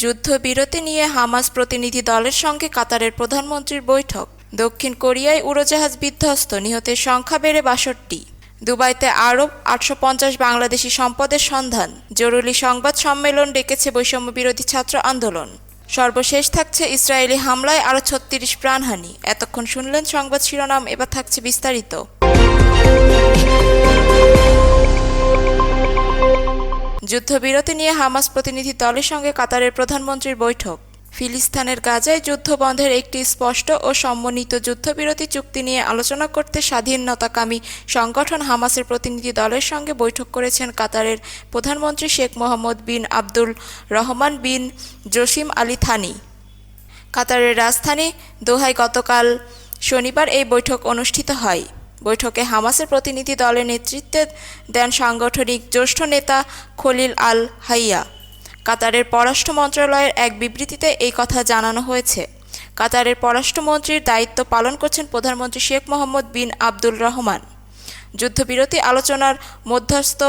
যুদ্ধবিরতি নিয়ে হামাস প্রতিনিধি দলের সঙ্গে কাতারের প্রধানমন্ত্রীর বৈঠক। দক্ষিণ কোরিয়ায় উড়োজাহাজ বিধ্বস্ত, নিহতের সংখ্যা বেড়ে বাষট্টি। দুবাইতে আরব আটশো পঞ্চাশ বাংলাদেশি সম্পদের সন্ধান। জরুরি সংবাদ সম্মেলন ডেকেছে বৈষম্য বিরোধী ছাত্র আন্দোলন। সর্বশেষ থাকছে ইসরায়েলি হামলায় আরও ছত্রিশ প্রাণহানি। এতক্ষণ শুনলেন সংবাদ শিরোনাম, এবার থাকছে বিস্তারিত। যুদ্ধবিরতি নিয়ে হামাস প্রতিনিধি দলের সঙ্গে কাতারের প্রধানমন্ত্রীর বৈঠক। ফিলিস্তানের গাজায় যুদ্ধ বন্ধের একটি স্পষ্ট ও সম্মানিত যুদ্ধবিরতি চুক্তি নিয়ে আলোচনা করতে স্বাধীনতাকামী সংগঠন হামাসের প্রতিনিধি দলের সঙ্গে বৈঠক করেছেন কাতারের প্রধানমন্ত্রী Sheikh Mohammed bin Abdul Rahman bin Jassim Ali Thani. কাতারের রাজধানী দোহায় গতকাল শনিবার এই বৈঠক অনুষ্ঠিত হয়। বৈঠকে হামাসের প্রতিনিধি দলের নেতৃত্বে দেন সাংগঠনিক জ্যেষ্ঠ নেতা খলিল আল হাইয়া। কাতারের পররাষ্ট্র মন্ত্রণালয়ের এক বিবৃতিতে এই কথা জানানো হয়েছে। কাতারের পররাষ্ট্রমন্ত্রীর দায়িত্ব পালন করছেন প্রধানমন্ত্রী Sheikh Mohammed bin Abdul Rahman. যুদ্ধবিরতি আলোচনার মধ্যস্থ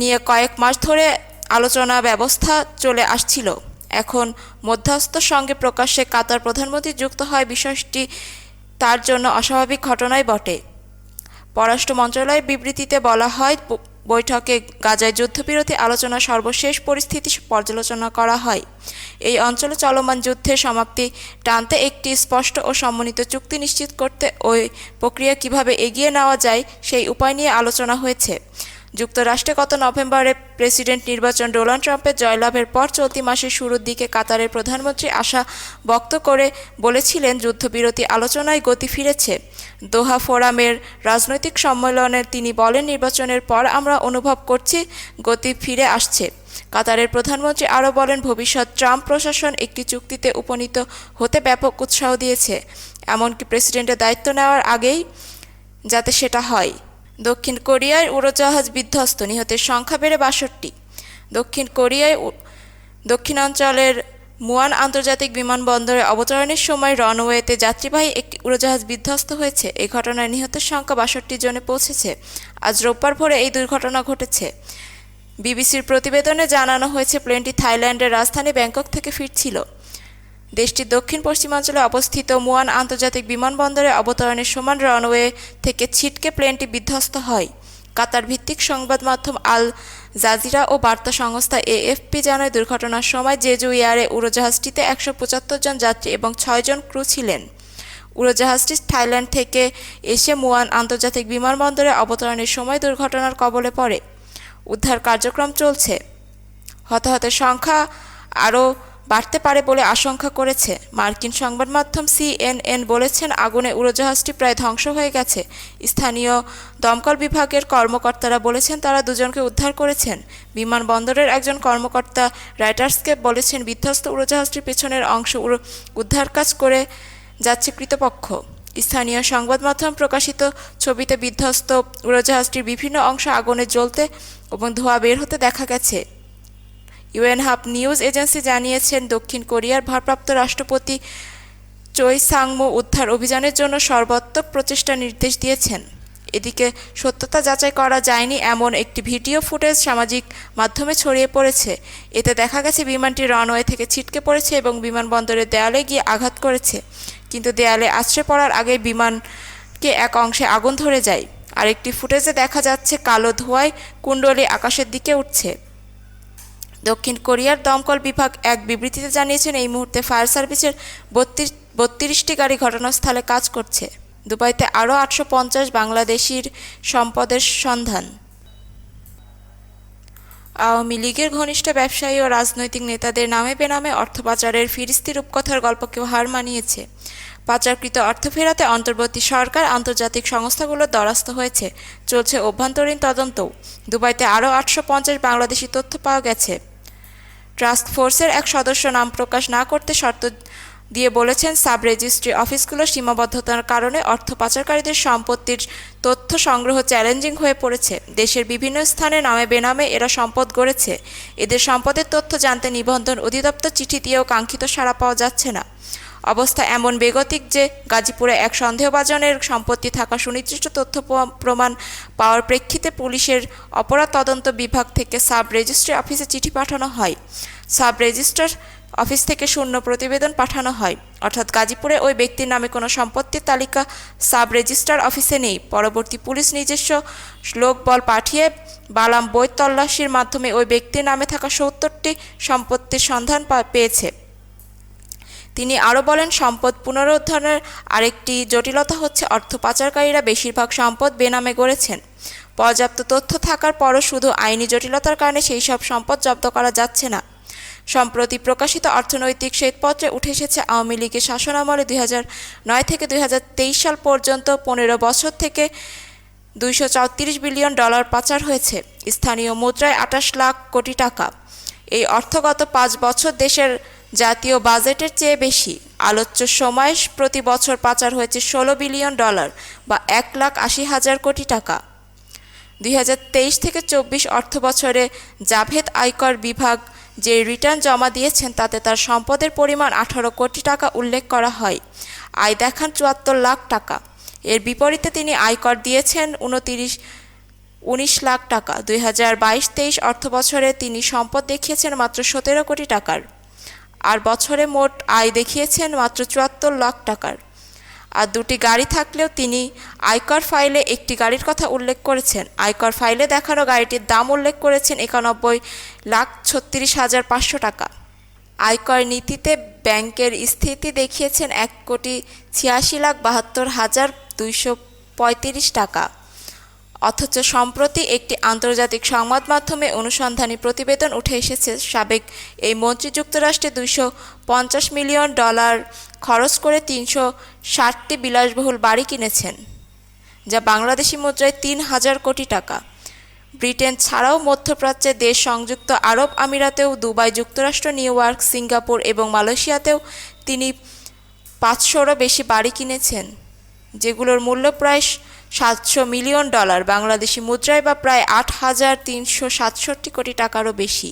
নিয়ে কয়েক মাস ধরে আলোচনা ব্যবস্থা চলে আসছিল। এখন মধ্যস্থর সঙ্গে প্রকাশ্যে কাতার প্রধানমন্ত্রী যুক্ত হয় বিষয়টি তার জন্য অস্বাভাবিক ঘটনাই বটে। পররাষ্ট্র মন্ত্রণালয়ের বিবৃতিতে বলা হয় বৈঠকে গাজায় যুদ্ধবিরতি আলোচনা সর্বশেষ পরিস্থিতি পর্যালোচনা করা হয়। এই অঞ্চলে চলমান যুদ্ধের সমাপ্তি টানতে একটি স্পষ্ট ও সম্মানিত চুক্তি নিশ্চিত করতে ওই প্রক্রিয়া কীভাবে এগিয়ে নেওয়া যায় সেই উপায় নিয়ে আলোচনা হয়েছে। যুক্তরাষ্ট্রে গত নভেম্বরে প্রেসিডেন্ট নির্বাচন ডোনাল্ড ট্রাম্পের জয়লাভের পর চলতি মাসের শুরুর দিকে কাতারের প্রধানমন্ত্রী আশা ব্যক্ত করে বলেছিলেন, যুদ্ধবিরতি আলোচনায় গতি ফিরেছে। দোহা ফোরামের রাজনৈতিক সম্মেলনে তিনি বলেন, নির্বাচনের পর আমরা অনুভব করছি গতি ফিরে আসছে। কাতারের প্রধানমন্ত্রী আরও বলেন, ভবিষ্যৎ ট্রাম্প প্রশাসন একটি চুক্তিতে উপনীত হতে ব্যাপক উৎসাহ দিয়েছে। এমনকি প্রেসিডেন্টের দায়িত্ব নেওয়ার আগেই যাতে সেটা হয়। দক্ষিণ কোরিয়ায় উড়োজাহাজ বিধ্বস্ত, নিহতের সংখ্যা বেড়ে বাষট্টি। দক্ষিণ কোরিয়ায় দক্ষিণাঞ্চলের মুয়ান আন্তর্জাতিক বিমানবন্দরে অবতরণের সময় রানওয়েতে যাত্রীবাহী একটি উড়োজাহাজ বিধ্বস্ত হয়েছে। এই ঘটনায় নিহতের সংখ্যা বাষট্টি জনে পৌঁছেছে। আজ রোববার ভোরে এই দুর্ঘটনা ঘটেছে। বিবিসির প্রতিবেদনে জানানো হয়েছে, প্লেনটি থাইল্যান্ডের রাজধানী ব্যাংকক থেকে ফিরছিল। দেশটির দক্ষিণ পশ্চিমাঞ্চলে অবস্থিত মুয়ান আন্তর্জাতিক বিমানবন্দরে অবতরণের সমান রানওয়ে থেকে ছিটকে প্লেনটি বিধ্বস্ত হয়। কাতার ভিত্তিক সংবাদ মাধ্যম আল জাজিরা ও বার্তা সংস্থা এএফপি জানায়, দুর্ঘটনার সময় জেজু এয়ারে উড়োজাহাজটিতে একশো পঁচাত্তর জন যাত্রী এবং ছয়জন ক্রু ছিলেন। উড়োজাহাজটি থাইল্যান্ড থেকে এসে মুয়ান আন্তর্জাতিক বিমানবন্দরে অবতরণের সময় দুর্ঘটনার কবলে পড়ে। উদ্ধার কার্যক্রম চলছে। হতাহতের সংখ্যা আরও বাড়তে পারে বলে আশঙ্কা করেছে। মার্কিন সংবাদ মাধ্যম সিএনএন বলেছেন, আগুনে উড়োজাহাজটি প্রায় ধ্বংস হয়ে গেছে। স্থানীয় দমকল বিভাগের কর্মকর্তারা বলেছেন, তারা দুজনকে উদ্ধার করেছেন। বিমানবন্দরের একজন কর্মকর্তা রাইটার্সকে বলেছেন, বিধ্বস্ত উড়োজাহাজটির পেছনের অংশ উদ্ধার কাজ করে যাচ্ছে কৃতপক্ষ। স্থানীয় সংবাদ মাধ্যম প্রকাশিত ছবিতে বিধ্বস্ত উড়োজাহাজটির বিভিন্ন অংশ আগুনে জ্বলতে এবং ধোঁয়া বের হতে দেখা গেছে। ইউএন হাব নিউজ এজেন্সি জানিয়েছেন, দক্ষিণ কোরিয়ার ভারপ্রাপ্ত রাষ্ট্রপতি চৈ সাংমো উদ্ধার অভিযানের জন্য সর্বাত্মক প্রচেষ্টা নির্দেশ দিয়েছেন। এদিকে সত্যতা যাচাই করা যায়নি এমন একটি ভিডিও ফুটেজ সামাজিক মাধ্যমে ছড়িয়ে পড়েছে। এতে দেখা গেছে, বিমানটি রানওয়ে থেকে ছিটকে পড়েছে এবং বিমানবন্দরের দেয়ালে গিয়ে আঘাত করেছে। কিন্তু দেয়ালে আছড়ে পড়ার আগে বিমানকে এক অংশে আগুন ধরে যায়। আরেকটি ফুটেজে দেখা যাচ্ছে, কালো ধোঁয়ায় কুণ্ডলী আকাশের দিকে উঠছে। দক্ষিণ কোরিয়ার দমকল বিভাগ এক বিবৃতিতে জানিয়েছেন, এই মুহূর্তে ফায়ার সার্ভিসের বত্রিশ, বত্রিশটি গাড়ি ঘটনাস্থলে কাজ করছে। দুবাইতে আরও আটশো পঞ্চাশ বাংলাদেশির সম্পদের সন্ধান। আওয়ামী লীগের ঘনিষ্ঠ ব্যবসায়ী ও রাজনৈতিক নেতাদের নামে বেনামে অর্থ পাচারের ফিরিস্তি রূপকথার গল্পকেও হার মানিয়েছে। পাচারকৃত অর্থ ফেরাতে অন্তর্বর্তী সরকার আন্তর্জাতিক সংস্থাগুলোর দ্বারস্থ হয়েছে। চলছে অভ্যন্তরীণ তদন্তও। দুবাইতে আরও আটশো পঞ্চাশ বাংলাদেশি তথ্য পাওয়া গেছে। ট্রাস্ক ফোর্সের এক সদস্য নাম প্রকাশ না করতে শর্ত দিয়ে বলেছেন সাব রেজিস্ট্রি অফিসগুলো সীমাবদ্ধতার কারণে অর্থ পাচারকারীদের সম্পত্তির তথ্য সংগ্রহ চ্যালেঞ্জিং হয়ে পড়েছে। দেশের বিভিন্ন স্থানে নামে বেনামে এরা সম্পদ গড়েছে। এদের সম্পদের তথ্য জানতে নিবন্ধন অধিদপ্তর চিঠি দিয়েও কাঙ্ক্ষিত সাড়া পাওয়া যাচ্ছে না। অবস্থা এমন বেগতিক যে গাজীপুরে এক সন্দেহভাজনের সম্পত্তি থাকা সুনির্দিষ্ট তথ্য প্রমাণ পাওয়ার প্রেক্ষিতে পুলিশের অপরাধ তদন্ত বিভাগ থেকে সাব রেজিস্ট্রি অফিসে চিঠি পাঠানো হয়। সাব রেজিস্ট্রার অফিস থেকে শূন্য প্রতিবেদন পাঠানো হয়। অর্থাৎ গাজীপুরে ওই ব্যক্তির নামে কোনো সম্পত্তির তালিকা সাব রেজিস্ট্রার অফিসে নেই। পরবর্তী পুলিশ নিজস্ব লোকবল পাঠিয়ে বালাম বই তল্লাশির মাধ্যমে ওই ব্যক্তির নামে থাকা সত্তরটি সম্পত্তির সন্ধান পেয়েছে। তিনি আরও বলেন, সম্পদ পুনরুদ্ধারের আরেকটি জটিলতা হচ্ছে অর্থ পাচারকারীরা বেশিরভাগ সম্পদ বেনামে গড়েছেন। পর্যাপ্ত তথ্য থাকার পরও শুধু আইনি জটিলতার কারণে সেই সব সম্পদ জব্দ করা যাচ্ছে না। সম্প্রতি প্রকাশিত অর্থনৈতিক শ্বেতপত্রে উঠে এসেছে, আওয়ামী লীগের শাসনামলে দুই নয় থেকে দুই হাজার তেইশ সাল পর্যন্ত পনেরো বছর থেকে দুইশো চৌত্রিশ বিলিয়ন ডলার পাচার হয়েছে। স্থানীয় মুদ্রায় আটাশ লাখ কোটি টাকা। এই অর্থগত পাঁচ বছর দেশের জাতীয় বাজেটের চেয়ে বেশি। আলোচ্য সময়ে প্রতি বছর পাচার হয়েছে ষোলো বিলিয়ন ডলার বা এক লাখ আশি হাজার কোটি টাকা। দুই হাজার তেইশ থেকে চব্বিশ অর্থ বছরে জাভেদ আয়কর বিভাগ যে রিটার্ন জমা দিয়েছেন, তাতে তার সম্পদের পরিমাণ আঠারো কোটি টাকা উল্লেখ করা হয়। আয় দেখান চুয়াত্তর লাখ টাকা। এর বিপরীতে তিনি আয়কর দিয়েছেন উনতিরিশ, উনিশ লাখ টাকা। দুই হাজার বাইশ তেইশ অর্থ বছরে তিনি সম্পদ দেখিয়েছেন মাত্র সতেরো কোটি টাকার। আর বছরে মোট আয় দেখিয়েছেন মাত্র চুয়াত্তর লাখ টাকার। আর দুটি গাড়ি থাকলেও তিনি আয়কর ফাইলে একটি গাড়ির কথা উল্লেখ করেছেন। আয়কর ফাইলে দেখানো গাড়িটির দাম উল্লেখ করেছেন একানব্বই লাখ ছত্রিশ হাজার পাঁচশো টাকা। আয়কর নীতিতে ব্যাংকের স্থিতি দেখিয়েছেন এক কোটি ছিয়াশি লাখ বাহাত্তর হাজার দুইশো পঁয়ত্রিশ টাকা। অথচ সম্প্রতি একটি আন্তর্জাতিক সংবাদ মাধ্যমে অনুসন্ধানী প্রতিবেদন উঠে এসেছে, সাবেক এই মন্ত্রী যুক্তরাষ্ট্রে দুইশো পঞ্চাশ মিলিয়ন ডলার খরচ করে তিনশো ষাটটি বিলাসবহুল বাড়ি কিনেছেন, যা বাংলাদেশি মুদ্রায় তিন হাজার কোটি টাকা। ব্রিটেন ছাড়াও মধ্যপ্রাচ্যের দেশ সংযুক্ত আরব আমিরাতেও দুবাই যুক্তরাষ্ট্র, নিউ ইয়র্ক, সিঙ্গাপুর এবং মালয়েশিয়াতেও তিনি পাঁচশোরও বেশি বাড়ি কিনেছেন, যেগুলোর মূল্য প্রায় সাতশো মিলিয়ন ডলার বাংলাদেশি মুদ্রায় বা প্রায় আট হাজার তিনশো সাতষট্টি কোটি টাকারও বেশি।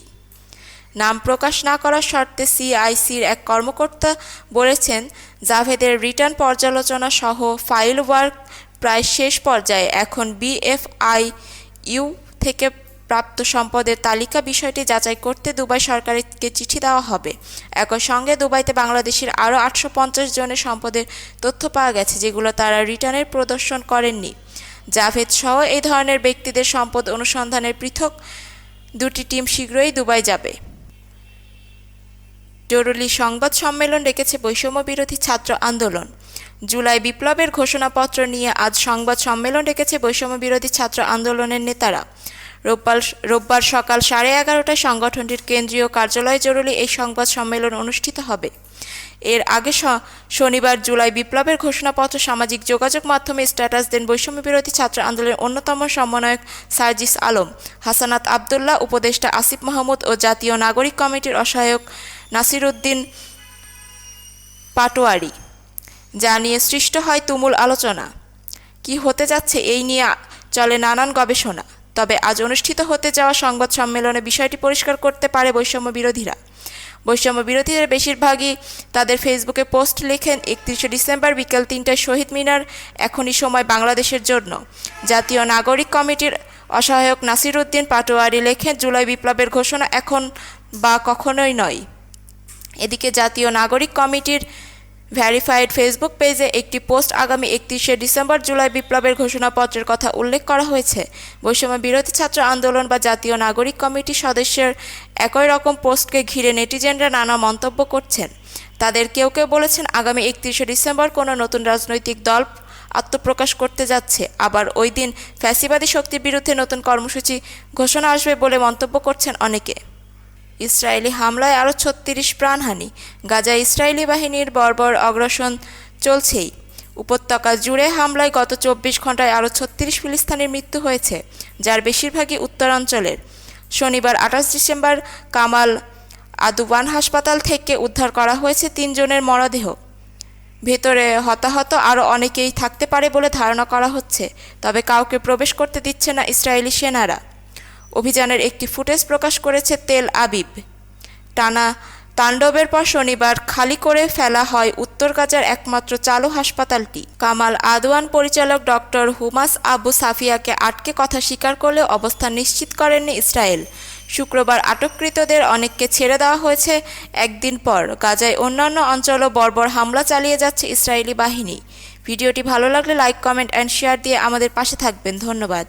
নাম প্রকাশ না করার শর্তে সিআইসির এক কর্মকর্তা বলেছেন, জাভেদের রিটার্ন পর্যালোচনা সহ ফাইল ওয়ার্ক প্রায় শেষ পর্যায়ে। এখন বিএফআই ইউ থেকে প্রাপ্ত সম্পদের তালিকা বিষয়টি যাচাই করতে দুবাই সরকারকে চিঠি দেওয়া হবে। একই সঙ্গে দুবাইতে বাংলাদেশের আরও আটশো পঞ্চাশ জনের সম্পদের তথ্য পাওয়া গেছে, যেগুলো তারা রিটার্নের প্রদর্শন করেননি। জাভেদ সহ এই ধরনের ব্যক্তিদের সম্পদ অনুসন্ধানের পৃথক দুটি টিম শীঘ্রই দুবাই যাবে। জরুরি সংবাদ সম্মেলন ডেকেছে বৈষম্য বিরোধী ছাত্র আন্দোলন। জুলাই বিপ্লবের ঘোষণাপত্র নিয়ে আজ সংবাদ সম্মেলন ডেকেছে বৈষম্য বিরোধী ছাত্র আন্দোলনের নেতারা। রোববার রোববার সকাল সাড়ে এগারোটায় সংগঠনটির কেন্দ্রীয় কার্যালয়ে জরুরি এই সংবাদ সম্মেলন অনুষ্ঠিত হবে। এর আগে শনিবার জুলাই বিপ্লবের ঘোষণাপত্র, সামাজিক যোগাযোগ মাধ্যমে স্ট্যাটাস দেন বৈষম্য বিরোধী ছাত্র আন্দোলনের অন্যতম সমন্বয়ক সার্জিস আলম। হাসানাত আবদুল্লাহ, উপদেষ্টা আসিফ মাহমুদ ও জাতীয় নাগরিক কমিটির অসহায়ক নাসিরুদ্দিন পাটোয়ারি। যা নিয়ে সৃষ্ট হয় তুমুল আলোচনা। কি হতে যাচ্ছে এই নিয়ে চলে নানান গবেষণা। তবে আজ অনুষ্ঠিত হতে যাওয়া সংবাদ সম্মেলনে বিষয়টি পরিষ্কার করতে পারে বৈষম্য বিরোধীরা। বৈষম্য বিরোধীদের বেশিরভাগই তাদের ফেসবুকে পোস্ট লেখেন একত্রিশে ডিসেম্বর বিকেল তিনটায় শহীদ মিনার, এখনই সময় বাংলাদেশের জন্য। জাতীয় নাগরিক কমিটির অসহায়ক নাসিরুদ্দিন পাটোয়ারি লেখেন, জুলাই বিপ্লবের ঘোষণা এখন বা কখনোই নয়। এদিকে জাতীয় নাগরিক কমিটির ভ্যারিফাইড ফেসবুক পেজে একটি পোস্ট আগামী একত্রিশে ডিসেম্বর জুলাই বিপ্লবের ঘোষণাপত্রের কথা উল্লেখ করা হয়েছে। বৈষম্য বিরোধী ছাত্র আন্দোলন বা জাতীয় নাগরিক কমিটির সদস্যের একই রকম পোস্টকে ঘিরে নেটিজেনরা নানা মন্তব্য করছেন। তাদের কেউ কেউ বলেছেন, আগামী একত্রিশে ডিসেম্বর কোনো নতুন রাজনৈতিক দল আত্মপ্রকাশ করতে যাচ্ছে। আবার ওই দিন ফ্যাসিবাদী শক্তির বিরুদ্ধে নতুন কর্মসূচি ঘোষণা আসবে বলে মন্তব্য করছেন অনেকে। ইসরায়েলি হামলায় আরও ছত্রিশ প্রাণহানি। গাজা ইসরায়েলি বাহিনীর বর্বর অগ্রাসন চলছেই। উপত্যকা জুড়ে হামলায় গত চব্বিশ ঘন্টায় আরও ছত্রিশ ফিলিস্তিনির মৃত্যু হয়েছে, যার বেশিরভাগই উত্তরাঞ্চলের শনিবার আঠাশ ডিসেম্বর কামাল আদুবান হাসপাতাল থেকে উদ্ধার করা হয়েছে তিনজনের মরদেহ। ভেতরে হতাহত আরও অনেকেই থাকতে পারে বলে ধারণা করা হচ্ছে, তবে কাউকে প্রবেশ করতে দিচ্ছে না ইসরায়েলি সেনারা। অভিযানের একটি ফুটেজ প্রকাশ করেছে তেল আবিব। টানা তাণ্ডবের পর শনিবার খালি করে ফেলা হয় উত্তর গাজার একমাত্র চালু হাসপাতালটি। কামাল আদওয়ান পরিচালক ডক্টর হুমাস আবু সাফিয়াকে আটকে কথা স্বীকার করলে অবস্থান নিশ্চিত করেননি ইসরায়েল। শুক্রবার আটককৃতদের অনেককে ছেড়ে দেওয়া হয়েছে একদিন পর। গাজায় অন্যান্য অঞ্চলও বর্বর হামলা চালিয়ে যাচ্ছে ইসরায়েলি বাহিনী। ভিডিওটি ভালো লাগলে লাইক, কমেন্ট অ্যান্ড শেয়ার দিয়ে আমাদের পাশে থাকবেন। ধন্যবাদ।